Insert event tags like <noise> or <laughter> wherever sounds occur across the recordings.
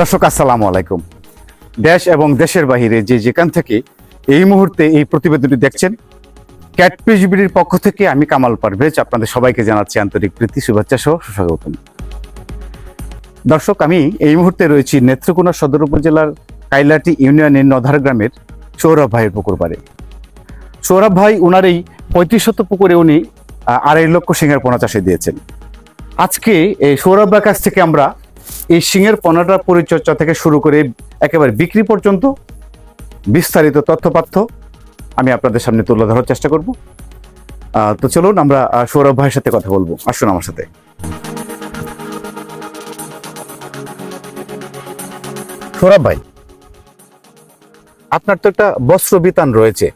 দর্শক, আসসালামু আলাইকুম। দেশ এবং দেশের বাহিরে যে যেখান থেকে এই মুহূর্তে এই প্রতিবেদনটি দেখছেন ক্যাট পিজিবিডির পক্ষ থেকে আমি কামাল পারভেজ আপনাদের সবাইকে জানাচ্ছি আন্তরিক প্রীতি, শুভেচ্ছা সহ সুস্বাগতম। দর্শক, আমি এই মুহূর্তে রয়েছি নেত্রকোনা সদর উপজেলার কাইলাটি ইউনিয়নের নধার গ্রামের সৌরভ ভাইয়ের পুকুর পাড়ে। সৌরভ ভাই, উনার এই পঁয়ত্রিশ শত পুকুরে উনি আড়াই লক্ষ সিংহের পোনা চাষে দিয়েছেন। আজকে এই সৌরভ ভাইয়ের কাছ থেকে আমরা এই সিংহের পনাটার পরিচর্যা থেকে শুরু করে একেবারে বিক্রি পর্যন্ত বিস্তারিত তথ্যপাত্য আমি আপনাদের সামনে তুলে ধরার চেষ্টা করব। তো চলুন আমরা সৌরভ ভাইয়ের সাথে কথা বলব। আসুন আমার সাথে। সৌরভ ভাই, আপনার তো একটা বস্ত্র বিতান রয়েছে,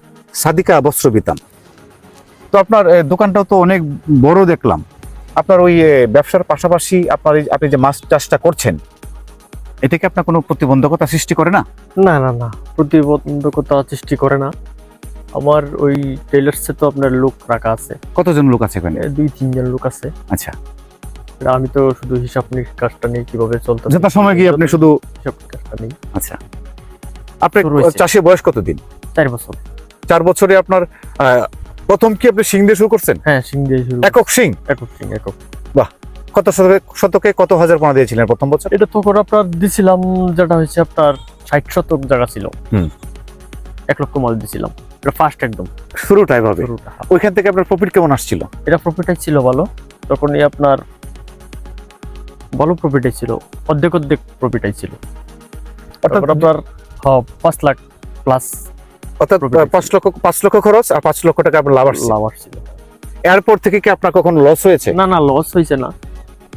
সাদিকা বস্ত্র বিতান। তো আপনার দোকানটাও তো অনেক বড় দেখলাম। আপনার ওই ব্যবসার পাশাপাশি আপনার আপনি যে মাছ চাষটা করছেন এটা কি আপনার কোনো প্রতিবন্ধকতা সৃষ্টি করে না? না না না প্রতিবন্ধকতা সৃষ্টি করে না। আমার ওই টেলার্সে তো আপনার লোক রাখা আছে। কতজন লোক আছে এখানে? দুই তিনজন লোক আছে। আচ্ছা। আমি তো শুধু হিসাব নিকাশটা নেই কীভাবে চলতে যথা সময় কি আপনি শুধু হিসাব নিকাশটা নেই। আচ্ছা। আপনার। চাষের বয়স কতদিন? চার বছর। চার বছরে আপনার প্রথম কি আপনি সিং দিয়ে শুরু করছেন? হ্যাঁ সিং দিয়ে শুরু একক সিং একক সিং একক। বাহ কত শতকে শতকে কত হাজার পোনা দিয়েছিলেন প্রথম বছর? এটা তখন আপনার দিছিলাম যেটা হচ্ছে আপনার ষাট শতক জায়গা ছিল। হুম। এক লক্ষ মাল দিছিলাম। এটা ফার্স্ট একদম। শুরুটা এভাবে। শুরুটা ওইখান থেকে আপনার প্রফিট কেমন আসছিল? এটা প্রফিটাই ছিল ভালো। তখনই আপনার ভালো প্রফিটাই ছিল। অর্ধেক অর্ধেক প্রফিটাই ছিল। অর্থাৎ আপনার হ্যাঁ, পাঁচ লাখ প্লাস অর্থাৎ পাঁচ লক্ষ পাঁচ লক্ষ খরচ আর পাঁচ লক্ষ টাকা আপনার লাভ আসছে। লাভ আসছিল এরপর থেকে কি আপনার কখনো লস হয়েছে? না না লস হয়েছে না।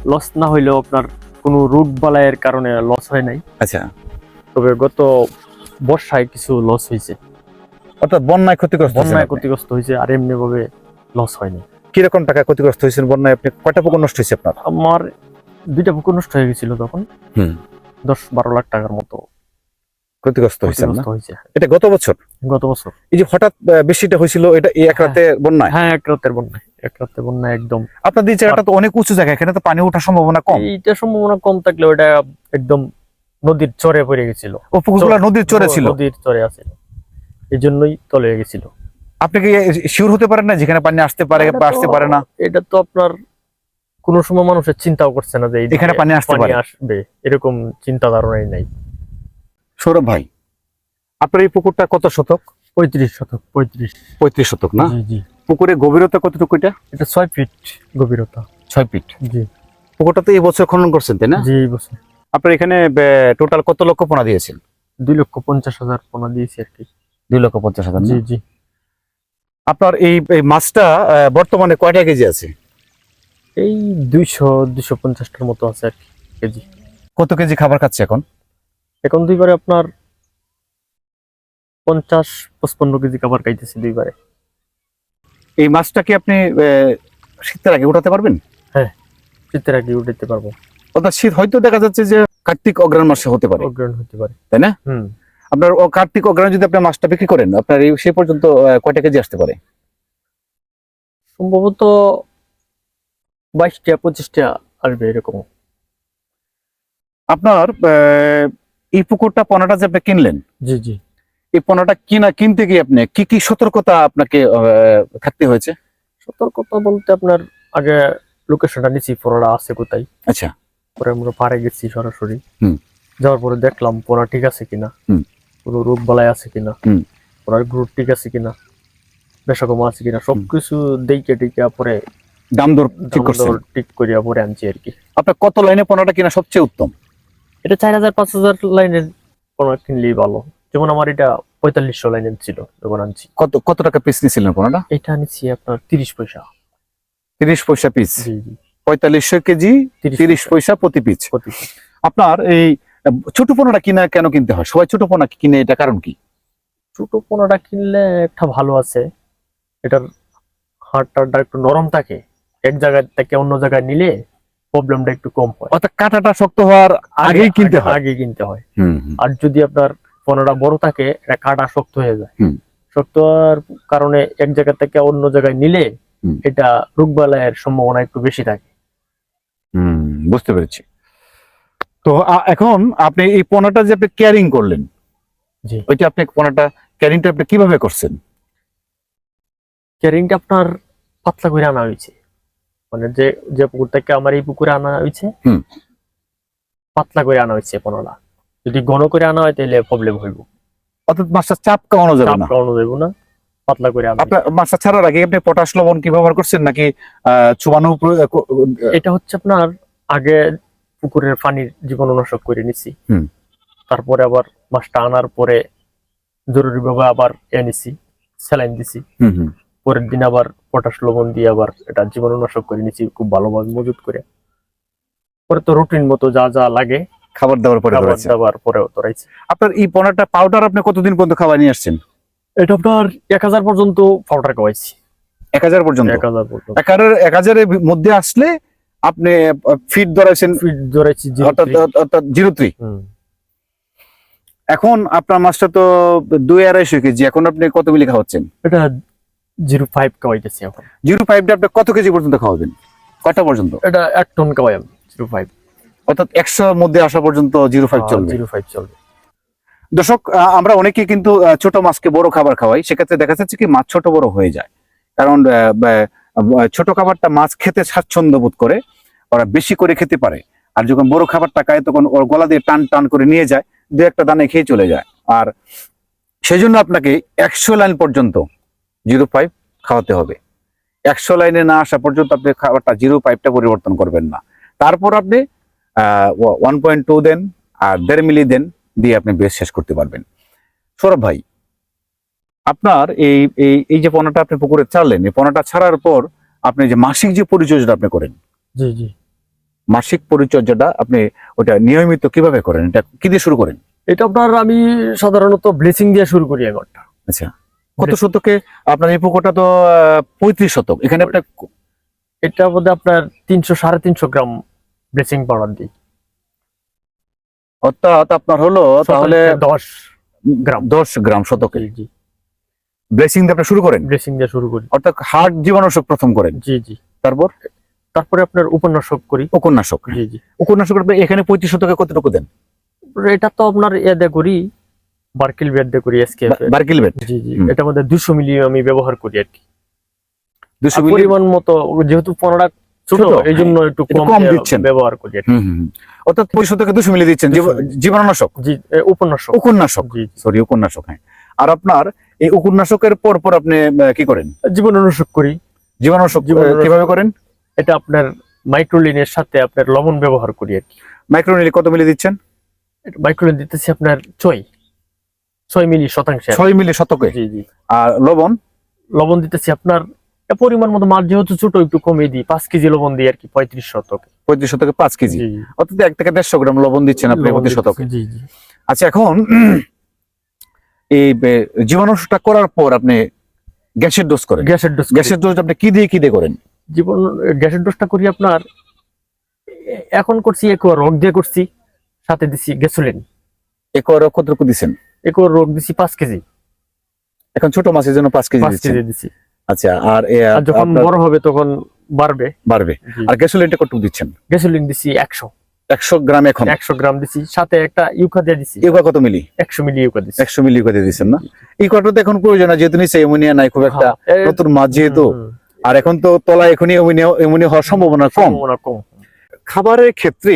লস না হইলেও আপনার কোনো রুট বালাইয়ের কারণে লস হয় নাই। আচ্ছা। তবে গত বর্ষায় কিছু লস হয়েছে। অর্থাৎ বন্যায় ক্ষতিগ্রস্ত বন্যায় ক্ষতিগ্রস্ত হয়েছে আর এমনি ভাবে লস হয়নি কীরকম টাকা ক্ষতিগ্রস্ত হয়েছেন বন্যায় আপনি? কয়টা পুকুর নষ্ট হয়েছে আপনার? আমার দুইটা পুকুর নষ্ট হয়ে গেছিল তখন। হুম। দশ বারো লাখ টাকার মতো। ক্ষতিগ্রস্ত হয়েছেন না? এটা গত বছর? গত বছর। এই যে হঠাৎ বৃষ্টিটা হয়েছিল এটা এই এক হ্যাঁ। রাতে বন্যায়? হ্যাঁ এক রাতের বন্যায়। এক রাতের বন্যায় একদম। আপনাদের এই জায়গাটা তো অনেক উঁচু জায়গা এখানে তো পানি ওঠার সম্ভাবনা কম। এইটা সম্ভাবনা কম থাকলে ওটা একদম নদীর চরে পড়ে গেছিল। ও পুকুরগুলো নদীর চরে ছিল? নদীর চরে আছিল এই জন্যই তলে গেছিল। আপনি কি শিওর হতে পারেন না যেখানে পানি আসতে পারে বা আসতে পারে না? এটা তো আপনার কোন সময় মানুষের চিন্তাও করছে না যে এখানে পানি আসতে পারে। আসবে এরকম চিন্তা ধারণাই নাই। সৌরভ ভাই আপনার এই পুকুরটা কত শতক? পঁয়ত্রিশ শতক পঁয়ত্রিশ। পঁয়ত্রিশ শতক না? জি জি। পুকুরের গভীরতা কতটুকু এটা? এটা ছয় ফিট গভীরতা। ছয় ফিট? জি। পুকুরটা তো এই বছর খনন করছেন তাই না? জি এই বছর। আপনার এখানে টোটাল কত লক্ষ পোনা দিয়েছেন? দুই লক্ষ পঞ্চাশ হাজার পোনা দিয়েছি আর কি। দুই লক্ষ পঞ্চাশ হাজার জি জি। আপনার এই এই মাছটা বর্তমানে কয়টা কেজি আছে? এই দুইশো দুইশো পঞ্চাশটার মতো আছে আর কি কেজি। কত কেজি খাবার খাচ্ছে এখন? এখন দুইবারে আপনার পঞ্চাশ পঁচপন্ন কেজি খাবার খাইতেছি দুইবারে। এই মাছটা কি আপনি শীতের আগে উঠাতে পারবেন? হ্যাঁ শীতের আগে উঠাইতে পারব। অর্থাৎ শীত হয়তো দেখা যাচ্ছে যে কার্তিক অগ্রাণ মাসে হতে পারে। অগ্রহণ হতে পারে। তাই না? হুম। আপনার ও কার্তিক অগ্রাণ যদি আপনি মাছটা বিক্রি করেন আপনার এই সে পর্যন্ত কয়টা কেজি আসতে পারে? সম্ভবত বাইশটা পঁচিশটা আসবে এরকম। আপনার আহ, এই পুকুরটা পনাটা যে আপনি কিনলেন জি জি। এই পনাটা কিনা কিনতে গিয়ে আপনি কি কি সতর্কতা আপনাকে থাকতে হয়েছে? সতর্কতা বলতে আপনার আগে লোকেশনটা নিচ্ছি পোড়াটা আছে কোথায়? আচ্ছা। পরে আমরা পাড়ে গেছি সরাসরি। যাওয়ার পরে দেখলাম পোড়া ঠিক আছে কিনা। কোনো রোগ বালাই আছে কিনা। পোড়ার গ্রুপ ঠিক আছে কিনা। বেশকম আছে কিনা। সবকিছু দেখে টিকে পরে দাম দর ঠিক করিয়া পরে আনছি আর কি। আপনার কত লাইনে পনাটা কিনা সবচেয়ে উত্তম? এটা চার হাজার পাঁচ হাজার লাইনের পোড়া কিনলেই ভালো। যেমন আমার এটা পঁয়তাল্লিশশো লাইনের ছিল যখন আনছি। কত কত টাকা পিস নিয়েছিলেন পনাটা এটা নিচ্ছি আপনার তিরিশ পয়সা। তিরিশ পয়সা পিস পঁয়তাল্লিশশো কেজি তিরিশ পয়সা। প্রতি পিস আপনার এই ছোট পোনাটা কিনা কেন কিনতে হয়? সবাই ছোট পোনা কিনে এটা কারণ কি? ছোট পোনাটা কিনলে একটা ভালো আছে। এটার হাড়টা একটু নরম থাকে। এক জায়গায় থেকে অন্য জায়গায় নিলে প্রবলেমটা একটু কম হয়। অর্থাৎ কাঁটাটা শক্ত হওয়ার আগেই কিনতে হয়। আগে কিনতে হয়। আর যদি আপনার পোনাটা বড় থাকে এটা কাটা শক্ত হয়ে যায়। শক্ত হওয়ার কারণে এক জায়গা থেকে অন্য জায়গায় নিলে। এটা রোগবালাইয়ের সম্ভাবনা একটু বেশি থাকে। হুম, বুঝতে পেরেছি। তো এখন আপনি এই পোনাটা যে আপনি ক্যারিং করলেন জি। ওইটা আপনি পোনাটা ক্যারিংটা আপনি কীভাবে করছেন? ক্যারিংটা আপনার পাতলা করে আনা হয়েছে। মানে যে যে পুকুর থেকে আমার এই পুকুরে আনা হয়েছে পাতলা করে আনা হয়েছে পনেরোটা যদি ঘন করে আনা হয় তাহলে প্রবলেম হইব। অর্থাৎ মাছটা চাপ কামানো যাবে না? কাটানো যাইব না পাতলা করে আনা আপনার মাছটা ছাড়ার আগে আপনি পটাশ লবণ কি ব্যবহার করছেন নাকি চুবানো এটা হচ্ছে আপনার আগে পুকুরের পানির জীবাণুনাশক করে নিছি। হুম। তারপরে আবার মাছটা আনার পরে জরুরি ভাবে আবার এনেছি স্যালাইন দিছি। হুম হুম। পরের দিন আবার পটাশ লবণ দিয়ে আবার এটা জীবাণুনাশক করে নিছি খুব ভালোভাবে মজুত করে। পরে তো রুটিন মতো যা যা লাগে খাবার দাবার পরে খাবার দাবার পরে তোরাইছি আপনার এই পোনাটা পাউডার আপনি কতদিন পর্যন্ত খাবার নিয়ে আসছেন? এটা আপনার এক হাজার পর্যন্ত পাউডার খাওয়াইছি। এক হাজার পর্যন্ত? এক হাজার পর্যন্ত। এক হাজার এক হাজারের মধ্যে আসলে আপনি ফিট ধরাইছেন ফিট ধরেছি অর্থাৎ জিরো থ্রি এখন আপনার মাছটা তো দুই আড়াইশো কেজি এখন আপনি কত মিলি খাওয়াচ্ছেন? এটা জিরো ফাইভ খাওয়াইতেছি এখন। জিরো ফাইভটা আপনি কত কেজি পর্যন্ত খাওয়াবেন? কটা পর্যন্ত? এটা এক টন খাওয়াই জিরো ফাইভ। অর্থাৎ একশোর মধ্যে আসা পর্যন্ত জিরো ফাইভ চলবে। জিরো ফাইভ চলবে। দর্শক আমরা অনেকে কিন্তু ছোট মাছকে বড় খাবার খাওয়াই সেক্ষেত্রে দেখা যাচ্ছে কি মাছ ছোট বড় হয়ে যায়। কারণ ছোট খাবারটা মাছ খেতে স্বাচ্ছন্দ্য বোধ করে ওরা বেশি করে খেতে পারে। আর যখন বড় খাবারটা খায় তখন ওর গলা দিয়ে টান টান করে নিয়ে যায় দু একটা দানে খেয়ে চলে যায়। আর সেই জন্য আপনাকে একশো লাইন পর্যন্ত জিরো ফাইভ খাওয়াতে হবে। একশো লাইনে না আসা পর্যন্ত আপনি খাবারটা জিরো ফাইভটা পরিবর্তন করবেন না। তারপর আপনি ওয়ান পয়েন্ট টু দেন আর দেড় মিলি দেন দিয়ে আপনি বেশ শেষ করতে পারবেন। সৌরভ ভাই আপনার এই এই এই যে পণাটা আপনি পুকুরে ছাড়লেন এই পণাটা ছাড়ার পর আপনি যে মাসিক যে পরিচর্যাটা আপনি করেন জি জি। মাসিক পরিচর্যাটা আপনি ওটা নিয়মিত কীভাবে করেন? এটা কি দিয়ে শুরু করেন? এটা আপনার আমি সাধারণত ব্লিচিং দিয়ে শুরু করি এবারটা আচ্ছা। কত শতকে? আপনার এই পুকুরটা তো পঁয়ত্রিশ শতক। এখানে আপনার এটা বোধহয় আপনার তিনশো সাড়ে তিনশো গ্রাম ব্লেসিং পাউডার দিই অর্থাৎ আপনার হলো তাহলে দশ গ্রাম। দশ গ্রাম শতকে। জি ব্লেসিং দিয়ে আপনি শুরু করেন? ব্লেসিং দিয়ে শুরু করি। অর্থাৎ হার্ট জীবাণুনাশক প্রথম করেন? জি জি। তারপর? তারপরে আপনার উপন্যাসক করি। উপন্যাসক। জি জি। উপন্যাসক এখানে পঁয়ত্রিশ শতকে কতটুকু দেন? এটা তো আপনার দিয়ে করি। বার্কিল বেড দিয়ে করি এসকে বার্কিল বেড জি জি। এটার মধ্যে দুশো মিলি আমি ব্যবহার করি আর কি। দুশো আর পরিমাণ মতো যেহেতু পনেরোটা ছোট এই জন্য একটু কম দিচ্ছেন। ব্যবহার করি। অর্থাৎ পঁচিশ শতকে দুশো মিলি দিচ্ছেন। জীবাণুনাশক জি উপন্যাসক। সরি উপন্যাসক হ্যাঁ। আর আপনার এই উপন্যাসকের পর পর আপনি কি করেন? জীবাণুনাশক করি। জীবাণুনাশক কীভাবে করেন? এটা আপনার মাইক্রোলিনের সাথে আপনার লবণ ব্যবহার করি আর কি। মাইক্রোনিলি কত মিলি দিচ্ছেন? মাইক্রোলিন দিতেছি আপনার ছয়। ছয় মিলি শতাংশে ছয় মিলি শতকে? জি জি। আর লবণ? লবণ দিতেছি আপনার পরিমাণ মতো মাছ যেহেতু ছোট একটু কমিয়ে দিই পাঁচ কেজি লবণ দিই আর কি পঁয়ত্রিশ শতক। পঁয়ত্রিশ শতকে পাঁচ কেজি? অর্থাৎ এক থেকে দেড়শো গ্রাম লবণ দিচ্ছেন আপনি প্রতি শতকে। জি জি। আচ্ছা এখন এই জীবাণুনাশকটা করার পর আপনি গ্যাসের ডোজ করেন। গ্যাসের ডোজ গ্যাসের ডোজ আপনি কি দিয়ে কি দিয়ে করেন? জীবন গ্যাসের ডোজটা করি আপনার এখন করছি একোয়া রোগ দিয়ে করছি সাথে দিছি গ্যাসোলিন। একর কতটুকু দিচ্ছেন একোয়া রোগ দিছি পাঁচ কেজি। এখন ছোট মাছের জন্য পাঁচ কেজি দিছি। আচ্ছা আর যখন বড় হবে তখন বাড়বে। বাড়বে। আর গ্যাসোলিনটা দিচ্ছেন? গ্যাসোলিন দিছি একশো। একশো গ্রাম এখন? একশো গ্রাম দিছি সাথে একটা ইউকা দিয়ে দিছি। ইউকা কত মিলি? একশো মিলি ইউকা একশো মিলি ইউকা দিয়ে দিচ্ছেন না? ইউকাটা তো এখন প্রয়োজন না যেহেতু নিচে এমোনিয়া নাই খুব একটা হ্যাঁ, নতুন মাছ যেহেতু। আর এখন তো তলা এখনই এমোনিয়া হওয়ার সম্ভাবনা কম। খাবারের ক্ষেত্রে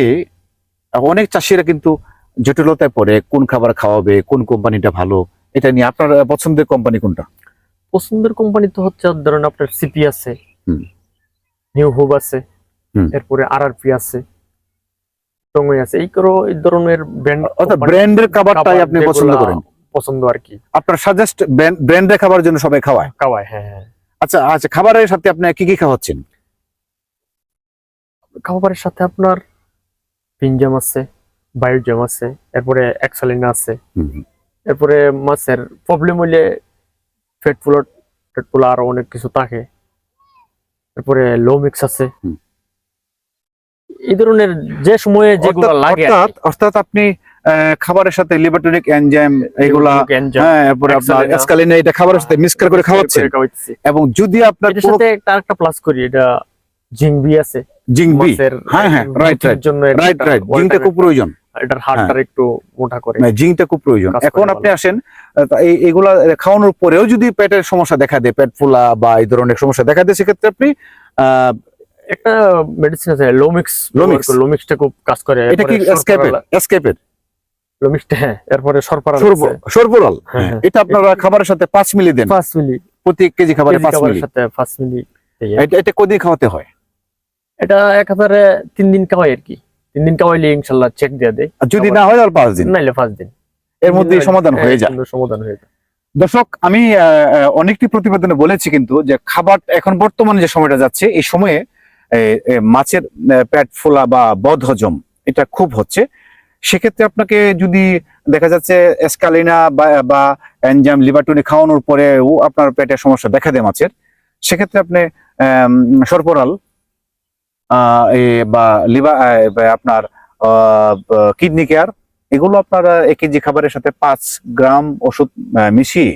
অনেক চাষিরা কিন্তু জটিলতায় পড়ে কোন খাবার খাওয়াবে কোন কোম্পানিটা ভালো এটা নিয়ে আপনার পছন্দের কোম্পানি কোনটা? পছন্দের কোম্পানি তো হচ্ছে ধরেন আপনার সিপি আছে নিউ হোব আছে এরপরে আর আর পি আছে টঙ্গই আছে এই করো এই ধরনের ব্র্যান্ড অর্থাৎ ব্র্যান্ডের খাবারটাই আপনি পছন্দ করেন। পছন্দ আর কি। আপনার সাজেস্ট ব্র্যান্ডের খাবার জন্য সবাই খাওয়ায়? খাওয়ায় হ্যাঁ হ্যাঁ। আচ্ছা আচ্ছা খাবারের সাথে আপনি কি কি খাওয়াচ্ছেন? খাবারের সাথে আপনার পিনজাম আছে বায়োজাম আছে এরপরে এক্সালিনা আছে এরপরে মাছের প্রবলেম হইলে ফেট ফুলট ফেট ফুল আরও অনেক কিছু থাকে এরপরে লো মিক্স আছে এই ধরনের যে সময়ে যেগুলো লাগে অর্থাৎ অর্থাৎ আপনি খাবারের সাথে লিবারটনিক এনজাইম এগুলা হ্যাঁ এরপরে আপনার এটা খাবারের সাথে মিক্স করে খাওয়াচ্ছেন? এবং যদি আপনার সাথে একটা আরেকটা প্লাস করি এটা জিংবি আছে। Zinc B? মাছের হ্যাঁ, হ্যাঁ, right, growth-এর জন্য রাইট রাইট time খুব প্রয়োজন। এটার হাড়টার একটু মোটা করে। মানে জিঙ্কটা খুব প্রয়োজন। এখন আপনি আসেন এগুলা খাওয়ানোর পরেও যদি পেটের সমস্যা দেখা দেয় পেট ফোলা বা এই ধরনের সমস্যা দেখা দেয় সেক্ষেত্রে আপনি একটা মেডিসিন আছে লোমিক্স Lomix? লোমিক্সটা খুব কাজ করে। এটা কি এসকেপের এসকেপের লোমিক্সটা হ্যাঁ এরপরে সরপারা সর্বরাল হ্যাঁ, হ্যাঁ। এটা আপনারা খাবারের সাথে পাঁচ মিলি দেন। পাঁচ মিলি। প্রতি কেজি খাবারে কেজি পাঁচ খাবারের মিলি। সাথে পাঁচ মিলি। এটা এটা কদিন খাওয়াতে হয়? এটা একেবারে তিন দিন খাওয়াই আর কি। তিন দিন খাওয়াইলে ইনশাল্লাহ চেক দিয়ে দেয় যদি না হয় তাহলে পাঁচ দিন। নাইলে পাঁচ দিন। এর মধ্যেই সমাধান হয়ে হ্যাঁ, যায়। সমাধান হয়ে যায়। দর্শক আমি অনেকটি প্রতিবেদনে বলেছি কিন্তু যে খাবার এখন বর্তমানে যে সময়টা যাচ্ছে এই সময়ে মাছের পেট ফোলা বা বদ হজম এটা খুব হচ্ছে। সেক্ষেত্রে আপনাকে যদি দেখা যাচ্ছে এসকালিনা বা এনজাম লিভারটনি খাওয়ানোর পরেও আপনার পেটের সমস্যা দেখা দেয় মাছের সেক্ষেত্রে আপনি সরপরাল বা লিভার আপনার কিডনি কেয়ার এগুলো আপনার এক কেজি খাবারের সাথে পাঁচ গ্রাম ওষুধ মিশিয়ে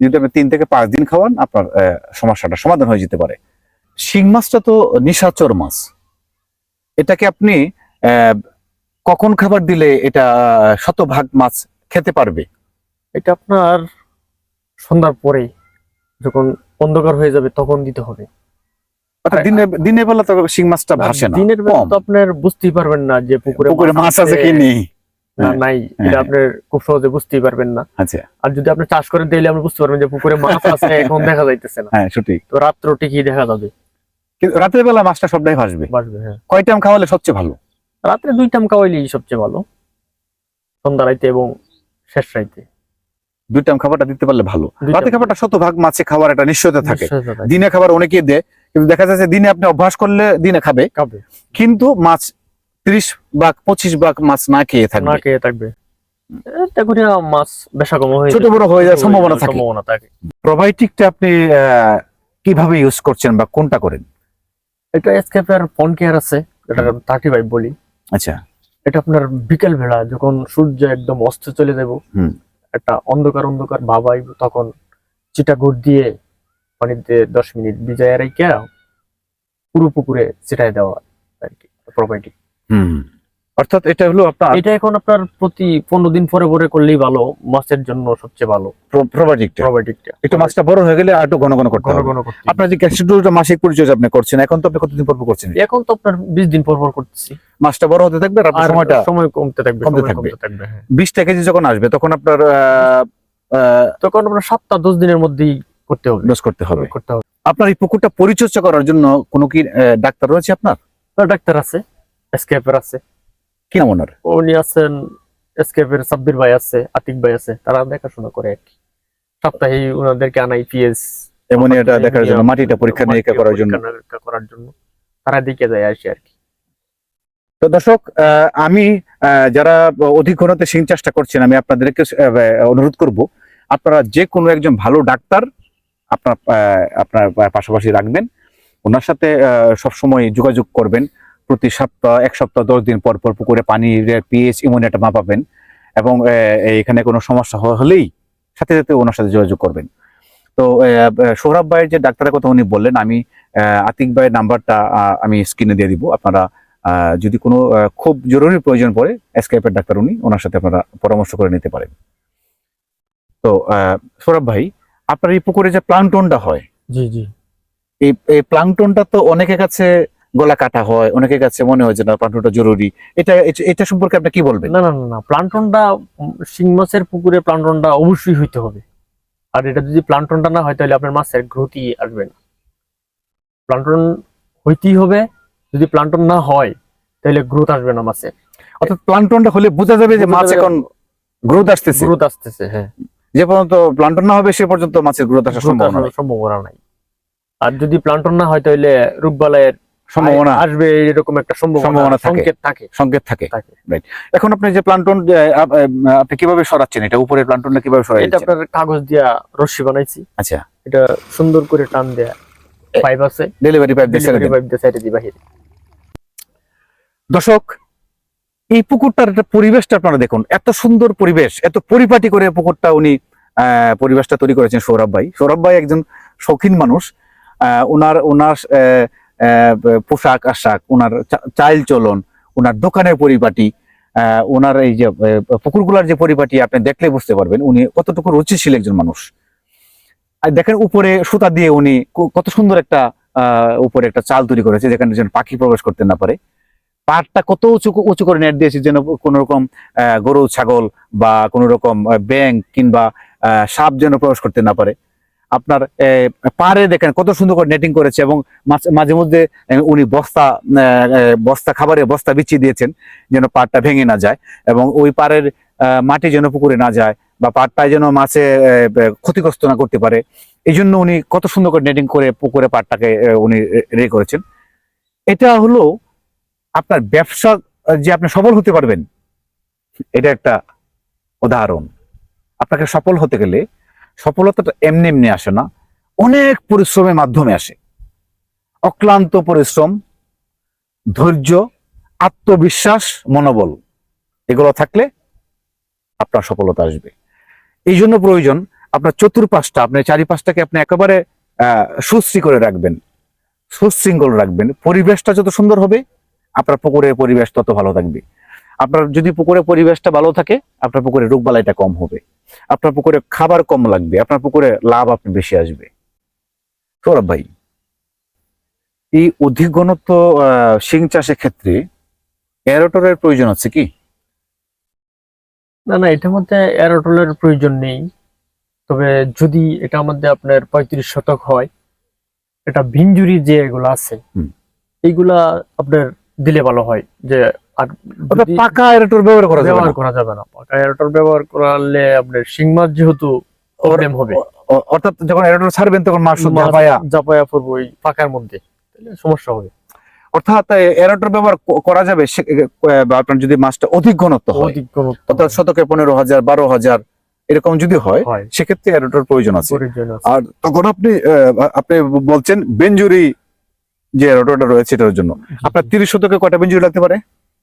যদি আপনি তিন থেকে পাঁচ দিন খাওয়ান, আপনার সমস্যাটা সমাধান হয়ে যেতে পারে। শিং মাছটা তো নিশাচর মাছ। এটাকে আপনি কখন খাবার দিলে এটা শতভাগ মাছ খেতে পারবে? এটা আপনার সন্ধ্যার পরে যখন অন্ধকার হয়ে যাবে তখন দিতে হবে। দিনের দিনের বেলা তো শিং মাছটা ভাসে না দিনের বেলা তো আপনার বুঝতেই পারবেন না যে পুকুরে পুকুরে মাছ আছে কি নেই। নাই এটা। খুব সহজে বুঝতেই পারবেন না। আচ্ছা। আর যদি আপনি চাষ করেন তাহলে আপনি বুঝতে পারবেন যে পুকুরে মাছ আছে <laughs> এখন দেখা যাইতেছে না। হ্যাঁ সঠিক। তো রাত্র ঠিকই দেখা যাবে। কিন্তু রাতের বেলা মাছটা সবটাই ভাসবে। বাসবে হ্যাঁ। কয় টাইম খাওয়ালে সবচেয়ে ভালো? রাত্রে দুই টাইম খাওয়াইলেই সবচেয়ে ভালো। সন্ধ্যা রাইতে এবং শেষ রাইতে। দুই টাইম খাবারটা দিতে পারলে ভালো। রাতে। খাবারটা শতভাগ মাছে খাওয়ার একটা নিশ্চয়তা থাকে। দিনে খাবার অনেকেই দেয় কিন্তু দেখা যাচ্ছে দিনে আপনি অভ্যাস করলে দিনে খাবে। খাবে। কিন্তু মাছ ত্রিশ ভাগ পঁচিশ ভাগ মাছ না খেয়ে না খেয়ে থাকবে। মাছ বেশা কম হয়ে ছোট বড় হয়ে যাওয়ার সম্ভাবনা থাকে। সম্ভাবনা থাকে। প্রোবায়োটিকটা আপনি আহ, কীভাবে ইউজ করছেন বা কোনটা করেন? এটা এসকেপের কেয়ার আছে থার্টি ফাইভ বলি। আচ্ছা। এটা আপনার বিকেল বেলা যখন সূর্য একদম অস্ত চলে যাব একটা অন্ধকার অন্ধকার আইব তখন চিটা গুড় দিয়ে পানিতে দশ মিনিট ভিজায় রেখে পুরো পুকুরে চিটাই দেওয়া আর কি হুম। অর্থাৎ এটা হলো আপনার এটা এখন আপনার প্রতি পনেরো দিন পরে পরে করলেই ভালো মাছের জন্য সবচেয়ে ভালো। প্রোবায়োটিকটা প্রোবায়োটিকটা একটু মাছটা বড় হয়ে গেলে আর একটু ঘন ঘন করতে ঘন ঘন করতে আপনার যে ক্যাপসিডুলটা মাসিক পরিচর্যা আপনি করছেন এখন তো আপনি কতদিন পর পর করছেন? এখন তো আপনার বিশ দিন পর পর করতেছি। মাছটা বড় হতে থাকবে আর সময়টা সময় কমতে থাকবে কমতে থাকবে। কমতে থাকবে হ্যাঁ। বিশটা কেজি যখন আসবে তখন আপনার তখন আপনার সাতটা দশ দিনের মধ্যেই করতে হবে। ডোজ করতে হবে। করতে হবে। আপনার এই পুকুরটা পরিচর্যা করার জন্য কোনো কি ডাক্তার রয়েছে আপনার? ডাক্তার আছে। এসকেপের আছে। কি নাম ওনার? উনি আছেন এসকেপের সাব্বির ভাই আছে আতিক ভাই আছে তারা দেখাশোনা করে আর কি। সপ্তাহে ওনাদেরকে আনাই পিএস। এমনই এটা দেখার জন্য মাটিটা পরীক্ষা নিরীক্ষা করার জন্য। করার জন্য। তারা দিকে যায় আসি আর কি। তো দর্শক আমি যারা অধিক ঘনতে চাষটা করছেন আমি আপনাদেরকে অনুরোধ করব আপনারা যে কোনো একজন ভালো ডাক্তার আপনার আপনার পাশাপাশি রাখবেন। ওনার সাথে সব সময় যোগাযোগ করবেন। প্রতি সপ্তাহ, এক সপ্তাহ, দশ দিন পর পর পুকুরে পানির পিএইচ এমন একটা মাপাবেন এবং এখানে কোনো সমস্যা হলেই সাথে সাথে ওনার সাথে যোগাযোগ করবেন। তো সৌরভ ভাইয়ের যে ডাক্তারের কথা উনি বললেন, আমি আতিক ভাইয়ের নাম্বারটা আমি স্ক্রিনে দিয়ে দিব। আপনারা যদি কোনো খুব জরুরি প্রয়োজন পড়ে, এসকেপের ডাক্তার উনি ওনার সাথে আপনারা পরামর্শ করে নিতে পারেন। তো সৌরভ ভাই আপনার এই পুকুরে যে প্লান্টনটা হয় জি জি। এই এই প্লান্টনটা তো অনেকের কাছে গলা কাটা হয় অনেকের কাছে মনে হয় যে না প্লান্টনটা জরুরি। এটা এটা- সম্পর্কে আপনি কি বলবেন? না না না না প্লান্টনটা শিং মাছের পুকুরে প্লান্টনটা অবশ্যই হইতে হবে। আর এটা যদি প্লান্টনটা না হয় তাহলে আপনার মাছের গ্রোথই আসবে না। প্লান্টন হইতেই হবে যদি প্লান্টন না হয় তাহলে গ্রোথ আসবে না মাছের। অর্থাৎ প্লান্টনটা হলে বোঝা যাবে যে মাছ এখন গ্রোথ আসতেছে। গ্রোথ আসতেছে হ্যাঁ। যে পর্যন্ত প্লান্টন না হবে সে পর্যন্ত মাছের গ্রোথ আসার সম্ভাবনা নেই। সম্ভাবনা নাই। আর যদি প্লান্টন না হয় তাহলে রোগবালাইয়ের সম্ভাবনা আসবে এরকম একটা সম্ভাবনা সংকেত থাকে। সংকেত থাকে। থাকে। এখন আপনি যে প্লান্টন আপনি কীভাবে সরাচ্ছেন? এটা উপরে প্লান্টনটা কীভাবে সরাই এটা আপনার কাগজ দিয়া রশ্মি বানাইছি। আচ্ছা। এটা সুন্দর করে টান দেয়া। পাইপ আছে। ডেলিভারি পাইপ দিয়ে ছেড়ে দিয়ে সাইডে দিই বাহিরে। দর্শক এই পুকুরটার একটা পরিবেশটা আপনারা দেখুন, এত সুন্দর পরিবেশ, এত পরিপাটি করে পুকুরটা উনি পরিবেশটা তৈরি করেছেন সৌরভ ভাই। সৌরভ ভাই একজন শৌখিন মানুষ ওনার ওনার পোশাক আশাক ওনার চা- চাল চলন ওনার দোকানের পরিপাটি ওনার এই যে পুকুরগুলার যে পরিপাটি আপনি দেখলে বুঝতে পারবেন উনি কতটুকু রুচিশীল একজন মানুষ। আর দেখেন উপরে সুতা দিয়ে উনি কত সুন্দর একটা উপরে একটা চাল তৈরি করেছে, যেখানে পাখি প্রবেশ করতে না পারে। পাড়টা কত উঁচু উঁচু করে নেট দিয়েছে যেন কোন রকম গরু ছাগল বা কোন রকম ব্যাঙ কিংবা সাপ যেন প্রবেশ করতে না পারে। আপনার আহ, পাড়ে দেখেন কত সুন্দর করে নেটিং করেছে এবং মাঝ- মধ্যে উনি বস্তা বস্তা খাবারের বস্তা বিছিয়ে দিয়েছেন যেন পাড়টা ভেঙে না যায় এবং ওই পাড়ের মাটি যেন পুকুরে না যায় বা পাড়টায় যেন মাছে ক্ষতিগ্রস্ত না করতে পারে। এই জন্য উনি কত সুন্দর করে নেটিং করে পুকুরে পাড়টাকে উনি রে করেছেন। এটা হলো আপনার ব্যবসা যে আপনি সফল হতে পারবেন, এটা একটা উদাহরণ। আপনাকে সফল হতে গেলে সফলতাটা এমনি এমনি আসে না, অনেক পরিশ্রমের মাধ্যমে আসে। অক্লান্ত পরিশ্রম, ধৈর্য, আত্মবিশ্বাস, মনোবল, এগুলো থাকলে আপনার সফলতা আসবে। এই জন্য প্রয়োজন আপনার চতুর্পাশটা আপনার চারিপাশটাকে আপনি একেবারে সুশ্রী করে রাখবেন। সুশৃঙ্খল রাখবেন। পরিবেশটা যত সুন্দর হবে আপনার পুকুরের পরিবেশ তত ভালো থাকবে। আপনার যদি পুকুরের পরিবেশটা ভালো থাকে আপনার পুকুরে রোগবালাইটা কম হবে। আপনার পুকুরে খাবার কম লাগবে আপনার পুকুরে লাভ আপনি বেশি আসবে। সৌরভ ভাই এই অধিক ঘনত্ব শিং চাষের ক্ষেত্রে এরোটরের প্রয়োজন আছে কি? না না এটার মধ্যে এরোটলের প্রয়োজন নেই। তবে যদি এটা মধ্যে আপনার পঁয়ত্রিশ শতক হয় এটা ভিঞ্জুরি যে এগুলো আছে এইগুলা আপনার দিলে ভালো হয় যে পাকা এরোটর ব্যবহার করা যাবে ব্যবহার করা যাবে না। পাকা ব্যবহার করলে আপনার শিং মাছ যেহেতু প্রবলেম হবে। অর্থাৎ যখন এরোটর ছাড়বেন তখন মাছ পড়ব ওই পাকার মধ্যে সমস্যা হবে। অর্থাৎ এরোটর ব্যবহার করা যাবে আপনার যদি মাছটা অধিক ঘনত্ব হয় অধিক ঘনত্ব অর্থাৎ শতকে পনেরো হাজার বারো হাজার এরকম যদি হয় সেক্ষেত্রে এরোটর প্রয়োজন আছে। আর তখন আপনি আপনি বলছেন বেঞ্জুরি যে রোটোটা রয়েছে এটার জন্য। আপনার তিরিশ শতকে কটা বেঞ্জুরি লাগতে পারে?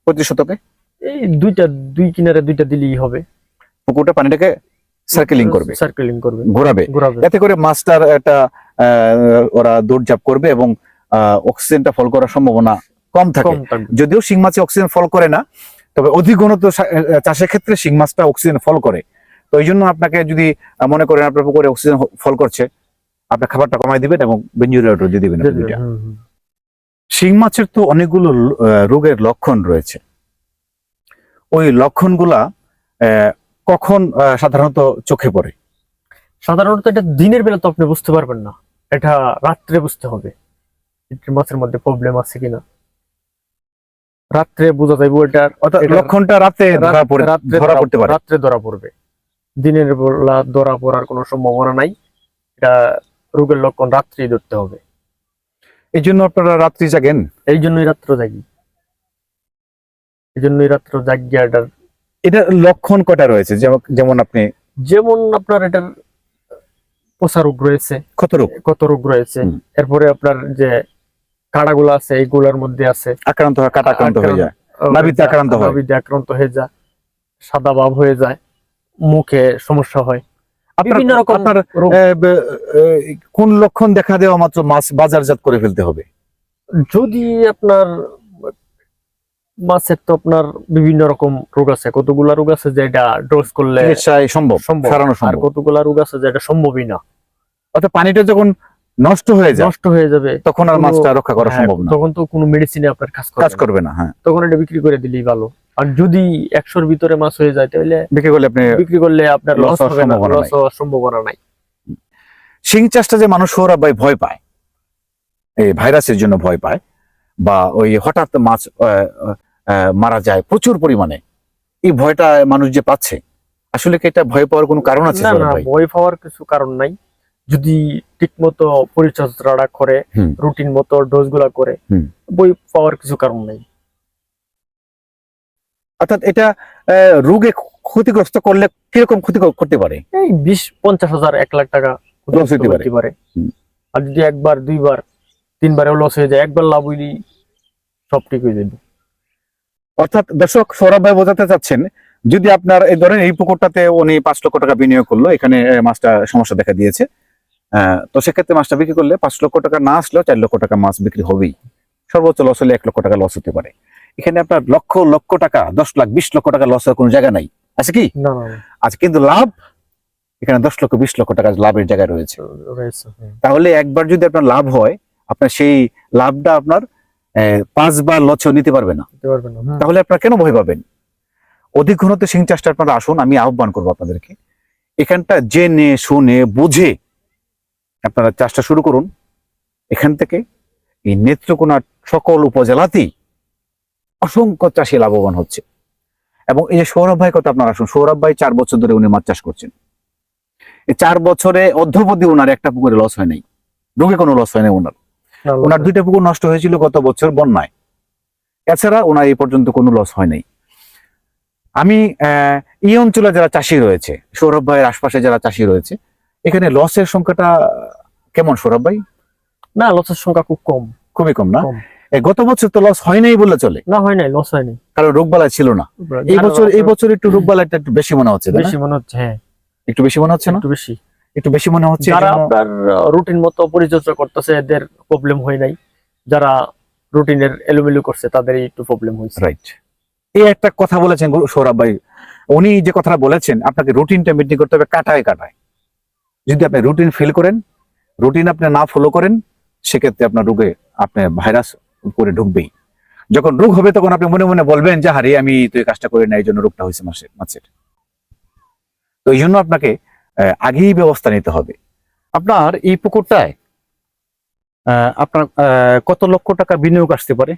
পঁয়ত্রিশ শতকে? এই দুইটা দুই কিনারে দুইটা দিলেই হবে। পুকুরটা পানিটাকে সার্কেলিং করবে। সার্কেলিং করবে। ঘোরাবে। এতে করে মাছটার একটা ওরা দৌড়ঝাঁপ করবে এবং অক্সিজেনটা ফল করার সম্ভাবনা কম থাকে। যদিও শিং মাছে অক্সিজেন ফল করে না তবে অধিক ঘনত্ব আহ, চাষের ক্ষেত্রে শিং মাছটা অক্সিজেন ফল করে। তো এই জন্য আপনাকে যদি মনে করেন আপনার পুকুরে অক্সিজেন ফল করছে আপনার খাবারটা কমাই দিবেন এবং বেঞ্জুরি রোটো দিয়ে দিবেন দুইটা। শিং মাছের তো অনেকগুলো রোগের লক্ষণ রয়েছে। ওই লক্ষণগুলা আহ, কখন সাধারণত চোখে পড়ে? সাধারণত এটা দিনের বেলা তো আপনি বুঝতে পারবেন না। এটা রাত্রে বুঝতে হবে মাছের মধ্যে প্রবলেম আছে কিনা। রাত্রে বোঝা যাবে অর্থাৎ এটা- লক্ষণটা রাতে রাত্রে ধরা পড়তে পারে। রাত্রে ধরা পড়বে। দিনের বেলা ধরা পড়ার কোনো সম্ভাবনা নাই। এটা রোগের লক্ষণ রাত্রেই ধরতে হবে। এই জন্য আপনারা রাত্রি জাগেন। এই জন্যই রাত্র জাগি। এই জন্যই রাত্র জাগিয়া এটার এটা লক্ষণ কটা রয়েছে? যেমন আপনি যেমন আপনার এটার পোষা রোগ রয়েছে। কত রোগ? কত রোগ রয়েছে। এরপরে আপনার যে কাড়াগুলো আছে এইগুলোর মধ্যে আছে। আক্রান্ত হয় কাটা আক্রান্ত হয়ে যায়। নাভিতে আক্রান্ত হয়। নাভিতে আক্রান্ত হয়ে যায়। সাদা ভাব হয়ে যায়। মুখে সমস্যা হয়। বিভিন্ন রকম আপনার কোন লক্ষণ দেখা দেওয়া মাত্র মাছ বাজারজাত করে ফেলতে হবে? যদি আপনার মাছের তো আপনার বিভিন্ন রকম রোগ আছে। কতগুলা রোগ আছে যেটা ডোজ করলে সম্ভব সম্ভব। আর কতগুলা রোগ আছে যেটা সম্ভবই না। অর্থাৎ পানিটা যখন নষ্ট হয়ে যায় নষ্ট হয়ে যাবে তখন আর মাছটা রক্ষা করা হ্যাঁ, সম্ভব না। তখন তো কোনো মেডিসিনে আপনার কাজ কাজ করবে না। করবে না হ্যাঁ। তখন এটা বিক্রি করে দিলেই ভালো। আর যদি একশোর ভিতরে মাছ হয়ে যায় তাহলে বিক্রি করলে আপনি বিক্রি করলে আপনার লস হবে না লস হওয়ার সম্ভাবনা নাই। শিং চাষটা যে মানুষ সৌরভ ভাই ভয় পায় এই ভাইরাসের জন্য ভয় পায় বা ওই হঠাৎ মাছ মারা যায় প্রচুর পরিমাণে এই ভয়টা মানুষ যে পাচ্ছে আসলে কি এটা ভয় পাওয়ার কোনো কারণ আছে না ভয় পাওয়ার কিছু কারণ নাই। যদি ঠিক মতো পরিচর্যাটা করে রুটিন মতো ডোজগুলা করে। বই পাওয়ার কিছু কারণ নাই। অর্থাৎ এটা রোগে ক্ষতিগ্রস্ত করলে কীরকম ক্ষতি করতে পারে? এই বিশ পঞ্চাশ হাজার এক লাখ টাকা পারে। হতে পারে। আর যদি একবার দুইবার তিনবারেও লস হয়ে যায় একবার লাভ হইলেই সব ঠিক হয়ে যাবে। অর্থাৎ দর্শক সৌরভ ভাই বোঝাতে চাচ্ছেন যদি আপনার এই ধরেন এই পুকুরটাতে উনি পাঁচ লক্ষ টাকা বিনিয়োগ করল এখানে মাছটা সমস্যা দেখা দিয়েছে তো সেক্ষেত্রে মাছটা বিক্রি করলে পাঁচ লক্ষ টাকা না আসলেও চার লক্ষ টাকা মাছ বিক্রি হবেই। সর্বোচ্চ লস হলে এক লক্ষ টাকা লস হতে পারে। এখানে আপনার লক্ষ লক্ষ টাকা দশ লাখ বিশ লক্ষ টাকা লস হওয়ার কোনো জায়গা নাই। আছে কি? আছে কিন্তু লাভ এখানে দশ লক্ষ বিশ লক্ষ টাকা লাভের জায়গায় রয়েছে। হ্যাঁ। তাহলে একবার যদি আপনার লাভ হয় আপনার সেই লাভটা আপনার পাঁচবার লচেও নিতে পারবে না। হুম। তাহলে আপনার কেন ভয় পাবেন? অধিক ঘনত্ব সিং চাষটা আপনারা আসুন আমি আহ্বান করব আপনাদেরকে। এখানটা জেনে শুনে বুঝে আপনারা চাষটা শুরু করুন। এখান থেকে এই নেত্রকোনার সকল উপজেলাতেই অসংখ্য চাষি লাভবান হচ্ছে। এবং এই যে সৌরভ ভাই কথা আপনারা আসুন সৌরভ ভাই চার বছর ধরে উনি মাছ চাষ করছেন। এই চার বছরে অধ্যবধি ওনার একটা পুকুরে লস হয় নাই। রোগে কোনো লস হয় নাই ওনার। ওনার দুইটা পুকুর নষ্ট হয়েছিল গত বছর বন্যায়। এছাড়া ওনার এই পর্যন্ত কোনো লস হয় নাই। আমি আহ, এই অঞ্চলে যারা চাষি রয়েছে সৌরভ ভাইয়ের আশপাশে যারা চাষি রয়েছে এখানে লসের সংখ্যাটা কেমন সৌরভ ভাই? না লসের সংখ্যা খুব কম। খুবই কম না? গত বছর তো লস হয় নাই বলে চলে। না হয় নাই লস হয়নি কারণ রোগবালাই ছিল না। এই বছর এই বছর একটু রোগবালাইটা একটু বেশি মনে হচ্ছে বেশি মনে হচ্ছে হ্যাঁ। একটু বেশি মনে হচ্ছে না? একটু বেশি। একটু বেশি মনে হচ্ছে যারা আপনার রুটিন মতো পরিচর্যা করতেছে এদের প্রবলেম হয় নাই। যারা রুটিনের এলোমেলো করছে তাদেরই একটু প্রবলেম হয়েছে। রাইট এই একটা কথা বলেছেন সৌরভ ভাই। উনি যে কথাটা বলেছেন আপনাকে রুটিনটা মেনটেন করতে হবে কাটায় কাটায়। যদি আপনি রুটিন ফিল করেন রুটিন আপনি না ফলো করেন সেক্ষেত্রে আপনার রোগে আপনি ভাইরাস করে ঢুকবেই। যখন রোগ হবে তখন আপনি মনে মনে বলবেন যে হারে আমি তো এই কাজটা করি না এই জন্য রোগটা হয়েছে মাসের মাছের। তো এই জন্য আপনাকে আগেই ব্যবস্থা নিতে হবে। আপনার এই পুকুরটায় আপনার কত লক্ষ টাকা বিনিয়োগ আসতে পারে?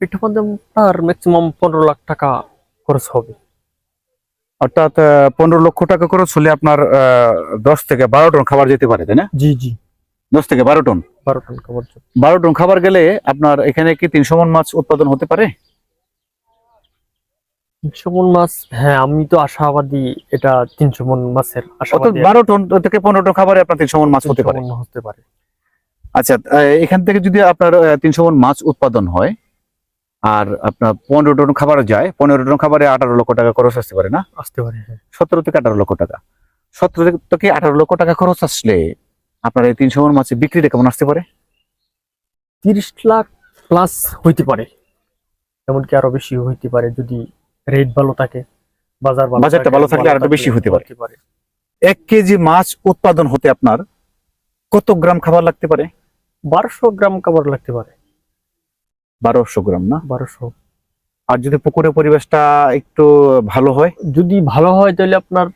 এটার মধ্যে আপনার ম্যাক্সিমাম পনেরো লাখ টাকা খরচ হবে। অর্থাৎ পনেরো লক্ষ টাকা খরচ হলে আপনার দশ থেকে বারো টন খাবার যেতে পারে তাই না? জি জি। দশ থেকে বারো টন? বারো টন খাবার বারো টন খাবার গেলে আপনার এখানে কি তিনশো মন মাছ উৎপাদন হতে পারে? তিনশো মন মাছ হ্যাঁ আমি তো আশাবাদী এটা তিনশো মন মাছের অর্থাৎ আশাবাদী বারো টন থেকে পনেরো টন খাবারে আপনার তিনশো মন মাছ হতে পারে। হতে পারে। আচ্ছা আহ, এখান থেকে যদি আপনার তিনশো মন মাছ উৎপাদন হয় আর আপনার পনেরো টন খাবার যায় পনেরো টন খাবারে আঠারো লক্ষ টাকা খরচ আসতে পারে না? আসতে পারে হ্যাঁ। সতেরো থেকে আঠারো লক্ষ টাকা। সতেরো থেকে আঠারো লক্ষ টাকা খরচ আসলে আপনার এই তিনশো মন মাছের বিক্রিটা কেমন আসতে পারে? তিরিশ লাখ প্লাস হইতে পারে। এমনকি আরও বেশি হইতে পারে যদি রেট ভালো থাকে বাজার ভালো বাজারটা ভালো থাকলে আরও বেশি হতে। পারে। এক কেজি মাছ উৎপাদন হতে আপনার কত গ্রাম খাবার লাগতে পারে? বারোশো গ্রাম খাবার লাগতে পারে। বারোশো গ্রাম না? বারোশো। আর যদি পুকুরের পরিবেশটা একটু ভালো হয়? যদি ভালো হয় তাহলে আপনার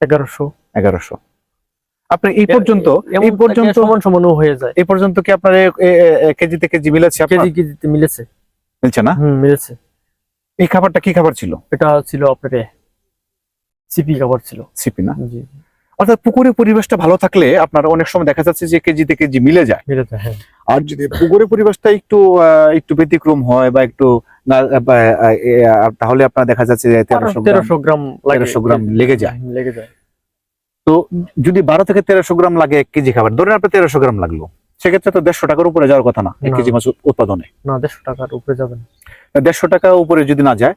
এগারোশো। এগারোশো। আপনি এই পর্যন্ত এই পর্যন্ত সমান হয়ে যায়। এই পর্যন্ত কি আপনার কেজিতে কেজি মিলেছে কেজি কেজিতে মিলেছে। মিলছে না? হুম মিলেছে। এই খাবারটা কি খাবার ছিল? এটা ছিল আপনার সিপি খাবার ছিল। সিপি না? জি। অর্থাৎ পুকুরের পরিবেশটা ভালো থাকলে আপনার অনেক সময় দেখা যাচ্ছে যে কেজি থেকে কেজি মিলে যায়। মিলেছে হ্যাঁ। আর যদি পুকুরের পরিবেশটা একটু একটু ব্যতিক্রম হয় বা একটু তাহলে আপনার দেখা যাচ্ছে যে তেরোশো গ্রাম তেরোশো গ্রাম লাগে। 1300 গ্রাম লেগে যায়। লেগে যায়। তো যদি বারো থেকে তেরোশো গ্রাম লাগে এক কেজি খাবার ধরেন আপনার তেরোশো গ্রাম লাগল সেক্ষেত্রে তো দেড়শো টাকার উপরে যাওয়ার কথা না এক কেজি মাছ উৎপাদনে। না দেড়শো টাকার উপরে যাবেন দেড়শো টাকা উপরে যদি না যায়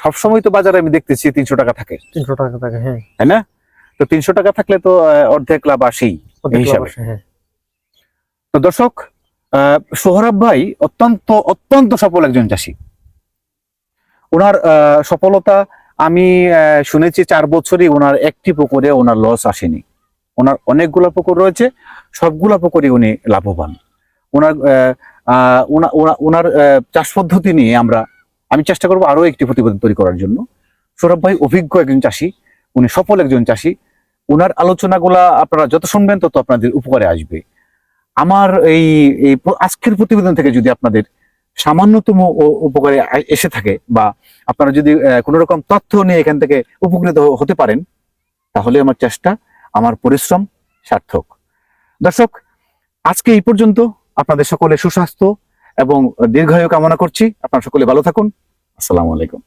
সবসময় তো বাজারে আমি দেখতেছি তিনশো টাকা থাকে। তিনশো টাকা থাকে হ্যাঁ। তাই না? তো তিনশো টাকা থাকলে তো অর্ধেক লাভ আসেই হিসাবে। হ্যাঁ। তো দর্শক সোহরাব ভাই অত্যন্ত অত্যন্ত সফল একজন চাষী। ওনার আহ, সফলতা আমি শুনেছি চার বছরই ওনার একটি পুকুরে ওনার লস আসেনি। ওনার অনেকগুলো পুকুর রয়েছে, সবগুলা পুকুরই উনি লাভবান। ওনার ওনার চাষ পদ্ধতি নিয়ে আমরা, আমি চেষ্টা করব আরও একটি প্রতিবেদন তৈরি করার জন্য। সৌরভ ভাই অভিজ্ঞ একজন চাষী, উনি সফল একজন চাষী। ওনার আলোচনাগুলা আপনারা যত শুনবেন তত আপনাদের উপকারে আসবে। আমার এই আজকের প্রতিবেদন থেকে যদি আপনাদের সামান্যতম উপকারে এসে থাকে বা আপনারা যদি কোনো রকম তথ্য নিয়ে এখান থেকে উপকৃত হতে পারেন, তাহলে আমার চেষ্টা, আমার পরিশ্রম সার্থক। দর্শক, আজকে এই পর্যন্ত আপনাদের সকলে সুস্বাস্থ্য এবং দীর্ঘায়ু কামনা করছি। আপনারা সকলে ভালো থাকুন। আসসালামু আলাইকুম।